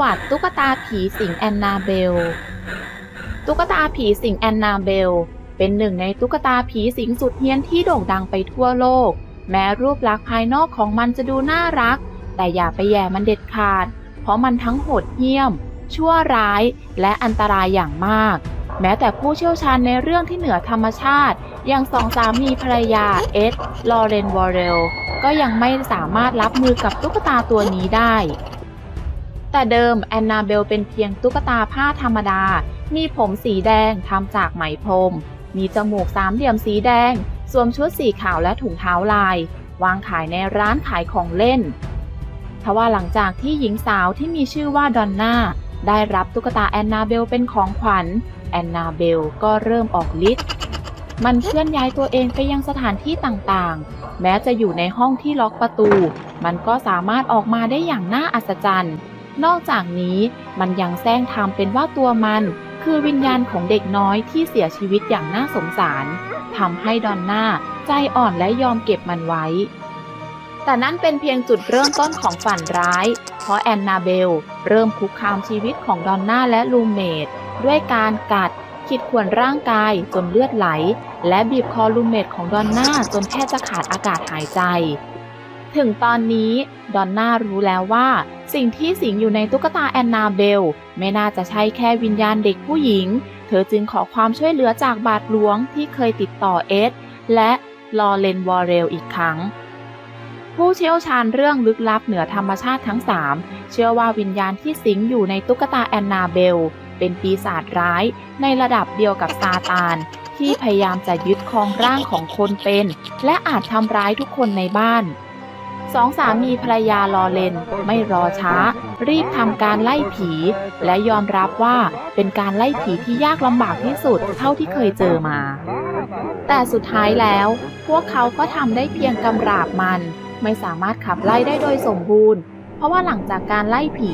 วัติตุ๊กตาผีสิงแอนนาเบล ตุ๊กตาผีสิงแอนนาเบล เป็นหนึ่งในตุ๊กตาผีสิงสุดเฮี้ยนที่โด่งดังไปทั่วโลก แม้รูปลักษณ์ภายนอกของมันจะดูน่ารัก แต่อย่าไปแย่มันเด็ดขาด เพราะมันทั้งโหดเหี้ยม ชั่วร้ายและอันตรายอย่างมาก แม้แต่ผู้เชี่ยวชาญในเรื่องที่เหนือธรรมชาติ อย่างสองสามีภรรยาเอ็ด ลอเรนวอร์เรล ก็ยังไม่สามารถรับมือกับตุ๊กตาตัวนี้ได้ แต่เดิมแอนนาเบลเป็นเพียงตุ๊กตาผ้าธรรมดา มีผมสีแดงทำจากไหมพรม มีจมูกสามเหลี่ยมสีแดง สวมชุดสีขาวและถุงเท้าลาย วางขายในร้านขายของเล่นทว่าหลังจากที่หญิงสาวที่มีชื่อว่าดอนน่าได้รับตุ๊กตาแอนนาเบลเป็นของขวัญ แอนนาเบลก็เริ่มออกฤทธิ์มันเคลื่อนย้ายตัวเองไปยังสถานที่ต่างๆ แม้จะอยู่ในห้องที่ล็อกประตู มันก็สามารถออกมาได้อย่างน่าอัศจรรย์ นอกจากนี้มันยังแซงทำเป็นว่าตัวมัน คือวิญญาณของเด็กน้อยที่เสียชีวิตอย่างน่าสงสารทำให้ดอนน่าใจอ่อนและยอมเก็บมันไว้ แต่นั่นเป็นเพียงจุดเริ่มต้นของฝันร้าย เพราะแอนนาเบล เริ่มคุกคามชีวิตของดอนน่าและลูเมดด้วยการกัดขีดข่วนร่างกายจนเลือดไหล และบีบคอลูเมดของดอนน่าจนแทบจะขาดอากาศหายใจ ถึงตอนนี้ดอนน่ารู้แล้วว่า สิ่งที่สิงอยู่ในตุ๊กตาแอนนาเบล ไม่น่าจะใช่แค่วิญญาณเด็กผู้หญิง เธอจึงขอความช่วยเหลือจากบาทหลวงที่เคยติดต่อเอ็ดและลอเรนวอร์เรลอีกครั้ง ผู้เชี่ยวชาญเรื่องลึกลับเหนือธรรมชาติทั้ง 3 เชื่อว่าวิญญาณที่สิงอยู่ในตุ๊กตาแอนนาเบล เป็นปีศาจร้ายในระดับเดียวกับซาตานที่พยายามจะยึดครองร่างของคนเป็น และอาจทำร้ายทุกคนในบ้าน สองสามีภรรยาลอเลนไม่รอช้า รีบทำการไล่ผี และยอมรับว่าเป็นการไล่ผีที่ยากลำบากที่สุดเท่าที่เคยเจอมา แต่สุดท้ายแล้ว พวกเขาก็ทำได้เพียงกำราบมัน ไม่สามารถขับไล่ได้โดยสมบูรณ์ เพราะว่าหลังจากการไล่ผี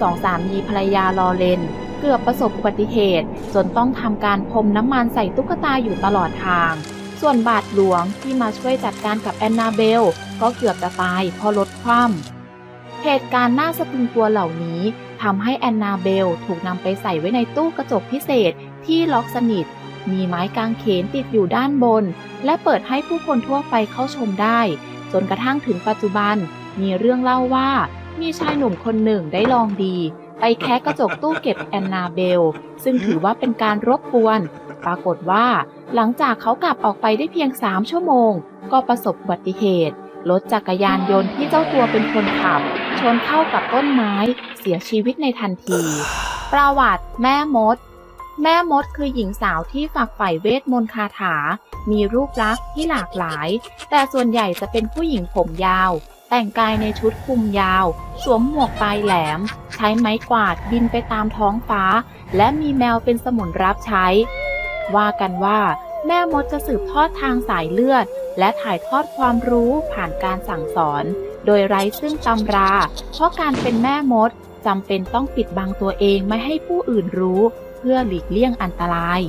สองสามีภรรยาลอเลนเกือบประสบอุบัติเหตุ จนต้องทำการพรมน้ำมันใส่ตุ๊กตาอยู่ตลอดทาง ส่วนบาทหลวงที่มาช่วยจัดการกับแอนนาเบล ก็เกือบจะตายเพราะรถคว่ำเหตุการณ์น่าสะพรึงกลัวเหล่านี้ทำให้แอนนาเบลถูกนำไปใส่ไว้ในตู้กระจกพิเศษที่ล็อกสนิท มีไม้กางเขนติดอยู่ด้านบน และเปิดให้ผู้คนทั่วไปเข้าชมได้ จนกระทั่งถึงปัจจุบัน มีเรื่องเล่าว่ามีชายหนุ่มคนหนึ่งได้ลองดี ไปแคะกระจกตู้เก็บแอนนาเบล ซึ่งถือว่าเป็นการรบกวน ปรากฏว่า หลังจากเขากลับออกไปได้เพียง 3 ชั่วโมง ก็ประสบอุบัติเหตุ รถจักรยานยนต์ที่เจ้าตัวเป็นคนขับ ชนเข้ากับต้นไม้เสียชีวิตในทันที ประวัติแม่มด แม่มดคือหญิงสาวที่ฝักใฝ่เวทมนต์คาถา มีรูปลักษณ์ที่หลากหลาย แต่ส่วนใหญ่จะเป็นผู้หญิงผมยาว แต่งกายในชุดคลุมยาว สวมหมวกปลายแหลม ใช้ไม้กวาดบินไปตามท้องฟ้า และมีแมวเป็นสมุนรับใช้ ว่ากันว่า แม่มดจะสืบทอดทางสายเลือด และถ่ายทอดความรู้ผ่านการสั่งสอน โดยไร้ซึ่งตำรา เพราะการเป็นแม่มดจำเป็นต้องปิดบังตัวเองไม่ให้ผู้อื่นรู้ เพื่อหลีกเลี่ยงอันตราย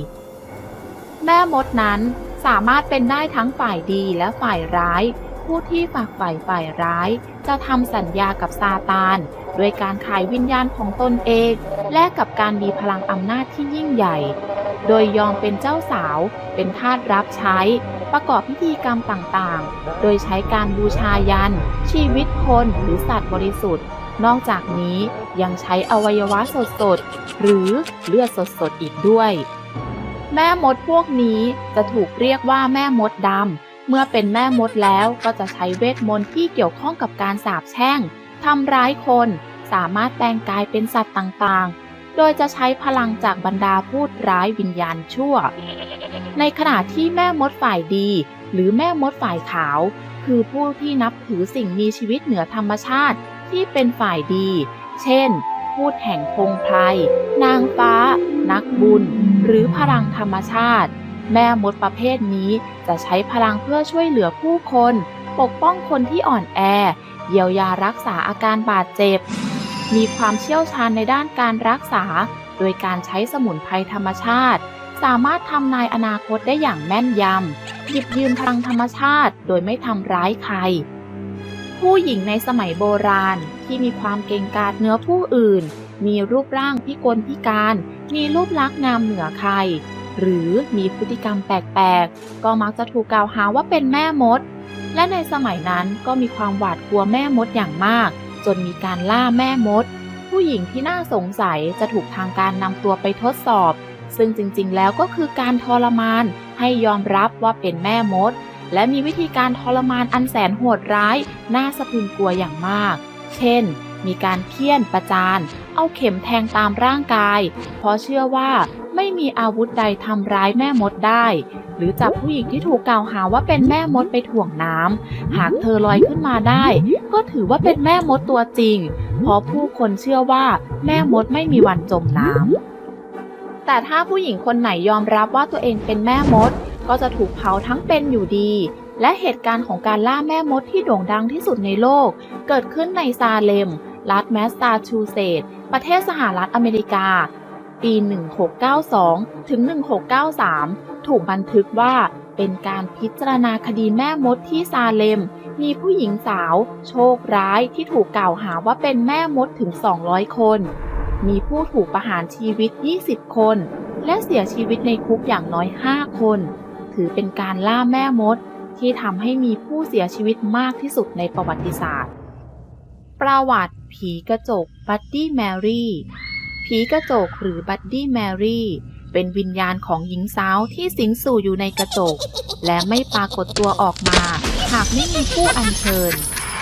แม่มดนั้นสามารถเป็นได้ทั้งฝ่ายดีและฝ่ายร้าย ผู้ที่ฝากฝ่ายฝ่ายร้าย จะทำสัญญากับซาตานด้วยการขายวิญญาณของตนเอง แลกกับการมีพลังอำนาจที่ยิ่งใหญ่ โดยยอมเป็นเจ้าสาว เป็นทาสรับใช้ ประกอบพิธีกรรมต่างๆ โดยใช้การบูชายัน ชีวิตคนหรือสัตว์บริสุทธิ์ นอกจากนี้ยังใช้อวัยวะสดๆ หรือเลือดสดๆ อีกด้วย แม่มดพวกนี้จะถูกเรียกว่าแม่มดดำ เมื่อเป็นแม่มดแล้วก็จะใช้เวทมนต์ที่เกี่ยวข้องกับการสาปแช่งทำร้ายคน สามารถแปลงกายเป็นสัตว์ต่างๆ โดยจะใช้พลังจากบรรดาพูดร้ายวิญญาณชั่ว ในขณะที่แม่มดฝ่ายดี หรือแม่มดฝ่ายขาว คือผู้ที่นับถือสิ่งมีชีวิตเหนือธรรมชาติที่เป็นฝ่ายดี เช่น พูดแห่งพงไพรนางฟ้า นักบุญ หรือพลังธรรมชาติ แม่มดประเภทนี้จะใช้พลังเพื่อช่วยเหลือผู้คน ปกป้องคนที่อ่อนแอ เยียวยารักษาอาการบาดเจ็บ มีความเชี่ยวชาญในด้านการรักษา โดยการใช้สมุนไพรธรรมชาติ สามารถทำนายอนาคตได้อย่างแม่นยำหยิบยืมพลังธรรมชาติ โดยไม่ทำร้ายใคร ผู้หญิงในสมัยโบราณที่มีความเก่งกาจเนื้อผู้อื่น มีรูปร่างพิกลพิการ มีรูปลักษณ์งามเหนือใคร หรือมีพฤติกรรมแปลกๆ ก็มักจะถูกกล่าวหาว่าเป็นแม่มด และในสมัยนั้นก็มีความหวาดกลัวแม่มดอย่างมาก จนมีการล่าแม่มด ผู้หญิงที่น่าสงสัยจะถูกทางการนำตัวไปทดสอบ ซึ่งจริงๆ แล้วก็คือการทรมานให้ยอมรับว่าเป็นแม่มด และมีวิธีการทรมานอันแสนโหดร้าย น่าสะพรึงกลัวอย่างมาก เช่น มีการเคี่ยนประจาน เอาเข็มแทงตามร่างกาย เพราะเชื่อว่าไม่มีอาวุธใดทำร้ายแม่มดได้ หรือจับผู้หญิงที่ถูกกล่าวหาว่าเป็นแม่มดไปถ่วงน้ำ หากเธอลอยขึ้นมาได้ ก็ถือว่าเป็นแม่มดตัวจริง เพราะผู้คนเชื่อว่าแม่มดไม่มีวันจมน้ำ แต่ถ้าผู้หญิงคนไหนยอมรับว่าตัวเองเป็นแม่มด ก็จะถูกเผาทั้งเป็นอยู่ดี และเหตุการณ์ของการล่าแม่มดที่โด่งดังที่สุดในโลก เกิดขึ้นในซาเลม รัฐแมสซาชูเซตส์ ประเทศสหรัฐอเมริกา ปี 1692 ถึง 1693 ถูกบันทึกว่าเป็นการพิจารณาคดีแม่มดที่ซาเลม มีผู้หญิงสาว โชคร้ายที่ถูกกล่าวหาว่าเป็นแม่มดถึง 200 คน มีผู้ถูกประหารชีวิต 20 คน และเสียชีวิตในคุกอย่างน้อย 5 คน ถือเป็นการล่าแม่มด ที่ทำให้มีผู้เสียชีวิตมากที่สุดในประวัติศาสตร์ ประวัติผีกระจกบัดดี้แมรี่ผีกระจกหรือบัดดี้แมรี่เป็นวิญญาณของหญิงสาวที่สิงสู่อยู่ในกระจก และไม่ปรากฏตัวออกมา หากไม่มีผู้อัญเชิญ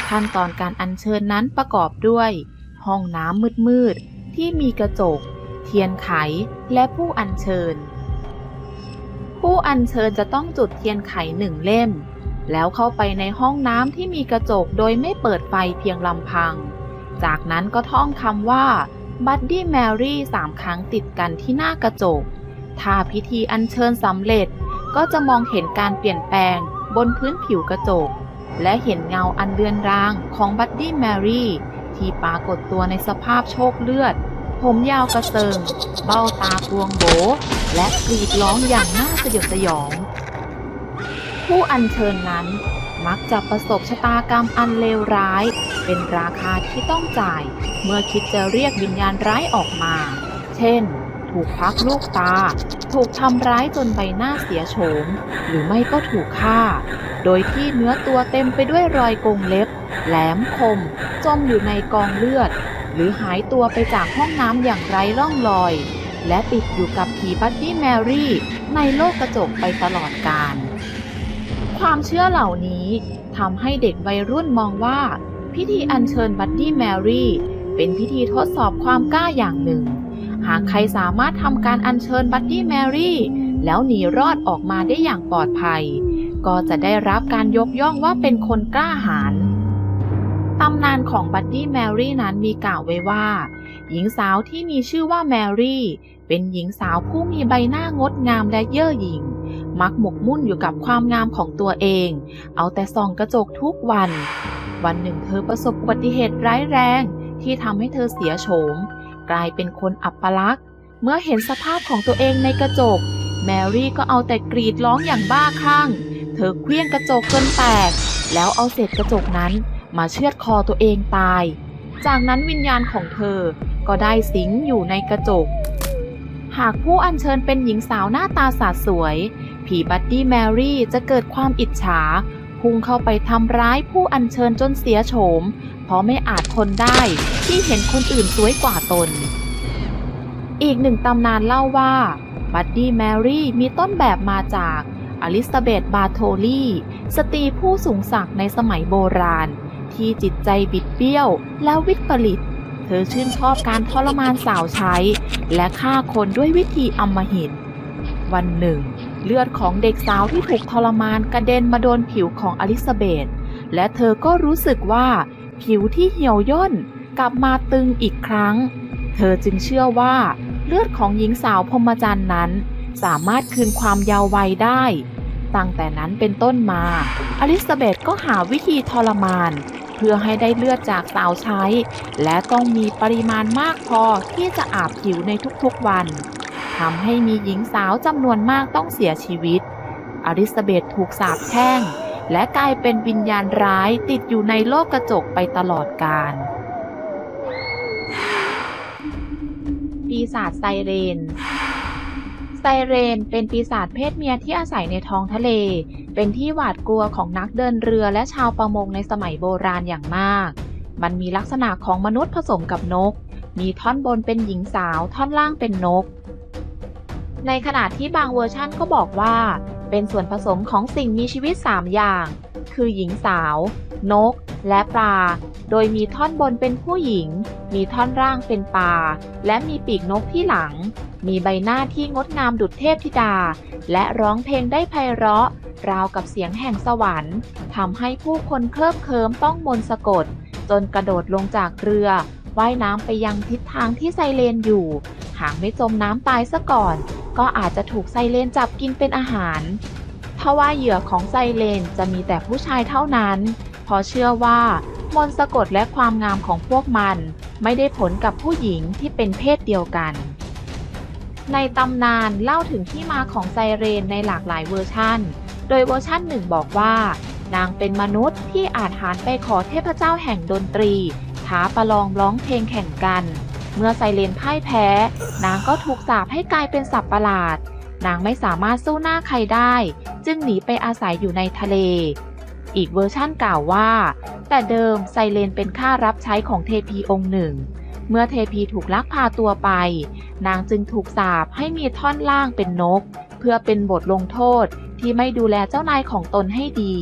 ขั้นตอนการอัญเชิญนั้นประกอบด้วย ห้องน้ำมืดๆที่มีกระจก เทียนไขและผู้อัญเชิญ ผู้อัญเชิญจะต้องจุดเทียนไขหนึ่งเล่ม แล้วเข้าไปในห้องน้ำที่มีกระจกโดยไม่เปิดไฟเพียงลำพัง จากนั้นก็ท่องคำว่าบัดดี้แมรี่สามครั้งติดกันที่หน้ากระจก ถ้าพิธีอัญเชิญสำเร็จก็จะมองเห็นการเปลี่ยนแปลงบนพื้นผิวกระจก และเห็นเงาอันเลือนรางของบัดดี้แมรี่ที่ปรากฏตัวในสภาพโชคเลือด ผมยาวกระเซิง เบ้าตากวงโบ และกรีดร้องอย่างน่าสยดสยอง ผู้อัญเชิญนั้นมักจะประสบชะตากรรมอันเลวร้าย เป็นราคาที่ต้องจ่าย เมื่อคิดจะเรียกวิญญาณร้ายออกมา เช่น ถูกพักลูกตา ถูกทำร้ายจนใบหน้าเสียโฉม หรือไม่ก็ถูกฆ่า โดยที่เนื้อตัวเต็มไปด้วยรอยกรงเล็บ แหลมคม จมอยู่ในกองเลือด หรือหายตัวไปจากห้องน้ำอย่างไร้ร่องรอย และติดอยู่กับผีบัดดี้แมรี่ในโลกกระจกไปตลอดกาลความเชื่อเหล่านี้ทำให้เด็กวัยรุ่นมองว่า พิธีอัญเชิญบัดดี้แมรี่เป็นพิธีทดสอบความกล้าอย่างหนึ่ง หากใครสามารถทำการอัญเชิญบัดดี้แมรี่แล้วหนีรอดออกมาได้อย่างปลอดภัย ก็จะได้รับการยกย่องว่าเป็นคนกล้าหาญ ตำนานของบัดดี้แมรี่นั้นมีกล่าวไว้ว่า หญิงสาวที่มีชื่อว่าแมรี่ เป็นหญิงสาวผู้มีใบหน้างดงามและเย่อหยิ่ง มักหมกมุ่นอยู่กับความงามของตัวเอง เอาแต่ส่องกระจกทุกวัน วันหนึ่งเธอประสบอุบัติเหตุร้ายแรงที่ทำให้เธอเสียโฉม กลายเป็นคนอับปลักษณ์ เมื่อเห็นสภาพของตัวเองในกระจก แมรี่ก็เอาแต่กรีดร้องอย่างบ้าคลั่ง เธอเคลี้ยงกระจกจนแตก แล้วเอาเศษกระจกนั้น มาเชือดคอตัวเองตาย จากนั้นวิญญาณของเธอก็ได้สิงอยู่ในกระจก หากผู้อัญเชิญเป็นหญิงสาวหน้าตาสาสวย ผีบัดดี้แมรี่จะเกิดความอิจฉา พุ่งเข้าไปทำร้ายผู้อัญเชิญจนเสียโฉม เพราะไม่อาจทนได้ที่เห็นคนอื่นสวยกว่าตน อีกหนึ่งตำนานเล่าว่าบัดดี้แมรี่มีต้นแบบมาจากอลิซาเบธบาโทลีสตรีผู้สูงศักดิ์ในสมัยโบราณ ที่จิตใจบิดเบี้ยวและวิปริต เธอชื่นชอบการทรมานสาวใช้ และฆ่าคนด้วยวิธีอำมหิต วันหนึ่ง เลือดของเด็กสาวที่ถูกทรมานกระเด็นมาโดนผิวของอลิซาเบธและเธอก็รู้สึกว่าผิวที่เหี่ยวย่นกลับมาตึงอีกครั้ง เธอจึงเชื่อว่าเลือดของหญิงสาวพรหมจรรย์นั้น สามารถคืนความยาววัยได้ ตั้งแต่นั้นเป็นต้นมา อลิซาเบธก็หาวิธีทรมาน เพื่อให้ได้เลือดจากสาวใช้ และต้องมีปริมาณมากพอที่จะอาบผิวในทุกๆวันทำให้มีหญิงสาวจำนวนมากต้องเสียชีวิต อลิซาเบธถูกสาปแช่ง และกลายเป็นวิญญาณร้ายติดอยู่ในโลกกระจกไปตลอดกาลปีศาจไซเรน ไซเรนเป็นปีศาจเพศเมียที่อาศัยในท้องทะเล เป็นที่หวาดกลัวของนักเดินเรือและชาวประมงในสมัยโบราณอย่างมาก มันมีลักษณะของมนุษย์ผสมกับนก มีท่อนบนเป็นหญิงสาว ท่อนล่างเป็นนก ในขณะที่บางเวอร์ชั่นก็บอกว่า เป็นส่วนผสมของสิ่งมีชีวิต 3 อย่าง คือหญิงสาว นก และปลา โดยมีท่อนบนเป็นผู้หญิง มีท่อนล่างเป็นปลา และมีปีกนกที่หลัง มีใบหน้าที่งดงามดุจเทพธิดา และร้องเพลงได้ไพเราะ ราวกับเสียงแห่งสวรรค์ทำให้ผู้คนเคลิบเคลิ้มต้องมนต์สะกด จนกระโดดลงจากเรือ ว่ายน้ำไปยังทิศทางที่ไซเรนอยู่ หากไม่จมน้ำตายซะก่อน ก็อาจจะถูกไซเรนจับกินเป็นอาหารทว่าเหยื่อของไซเรนจะมีแต่ผู้ชายเท่านั้นพราะเชื่อว่า มนต์สะกดและความงามของพวกมันไม่ได้ผลกับผู้หญิงที่เป็นเพศเดียวกัน ในตำนานเล่าถึงที่มาของไซเรนในหลากหลายเวอร์ชันโดยเวอร์ชันหนึ่งบอกว่า นางเป็นมนุษย์ที่อาจหารไปขอเทพเจ้าแห่งดนตรีท้าประลองร้องเพลงแข่งกัน เมื่อไซเรนพ่ายแพ้ นางก็ถูกสาปให้กลายเป็นสัตว์ประหลาด นางไม่สามารถสู้หน้าใครได้ จึงหนีไปอาศัยอยู่ในทะเล อีกเวอร์ชั่นกล่าวว่า แต่เดิมไซเรนเป็นข้ารับใช้ของเทพีองค์หนึ่ง เมื่อเทพีถูกลักพาตัวไป นางจึงถูกสาปให้มีท่อนล่างเป็นนก เพื่อเป็นบทลงโทษที่ไม่ดูแลเจ้านายของตนให้ดี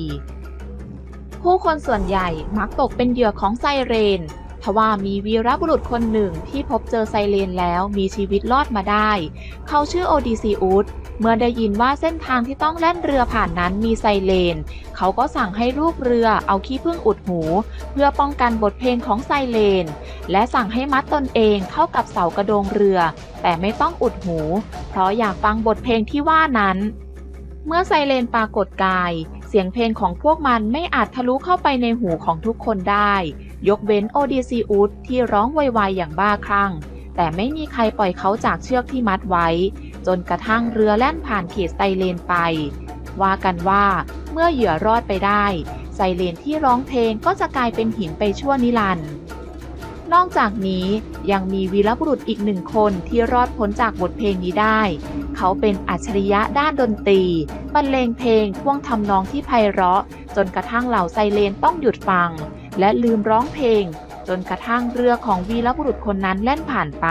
ผู้คนส่วนใหญ่มักตกเป็นเหยื่อของไซเรน ทว่ามีวีรบุรุษคนหนึ่งที่พบเจอไซเรนแล้วมีชีวิตรอดมาได้ เขาชื่อโอดิซีอุสเมื่อได้ยินว่าเส้นทางที่ต้องแล่นเรือผ่านนั้นมีไซเรนเขาก็สั่งให้ลูกเรือเอาขี้ผึ้งอุดหู เพื่อป้องกันบทเพลงของไซเรนและสั่งให้มัดตนเองเข้ากับเสากระโดงเรือ แต่ไม่ต้องอุดหู เพราะอยากฟังบทเพลงที่ว่านั้น เมื่อไซเรนปรากฏกาย เสียงเพลงของพวกมันไม่อาจทะลุเข้าไปในหูของทุกคนได้ ยกเว้นโอดิซีอุสที่ร้องไวๆอย่างบ้าคลั่ง แต่ไม่มีใครปล่อยเขาจากเชือกที่มัดไว้ จนกระทั่งเรือแล่นผ่านเขตไซเรนไป ว่ากันว่าเมื่อเหยื่อรอดไปได้ ไซเรนที่ร้องเพลงก็จะกลายเป็นหินไปชั่วนิรันดร์นอกจากนี้ยังมีวีรบุรุษอีกหนึ่งคนที่รอดพ้นจากบทเพลงนี้ได้ เขาเป็นอัจฉริยะด้านดนตรี บรรเลงเพลงท่วงทำนองที่ไพเราะ จนกระทั่งเหล่าไซเรนต้องหยุดฟัง และลืมร้องเพลง จนกระทั่งเรือของวีรบุรุษคนนั้นแล่นผ่านไป